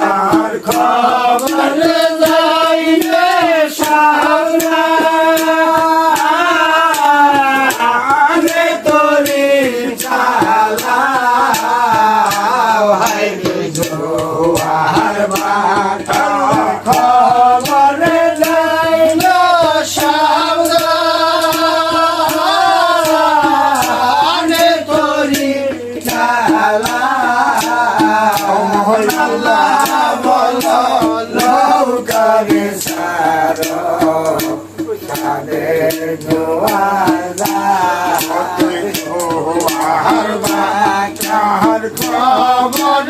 Bye. লৌকারে সারো তাদের জোয়ার বাঁচার খবর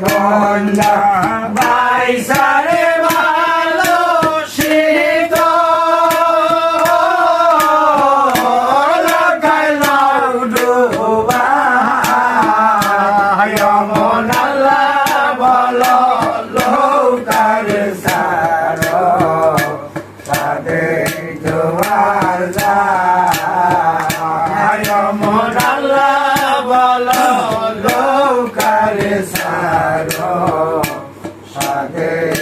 Vai, Vai, Vai, Hey.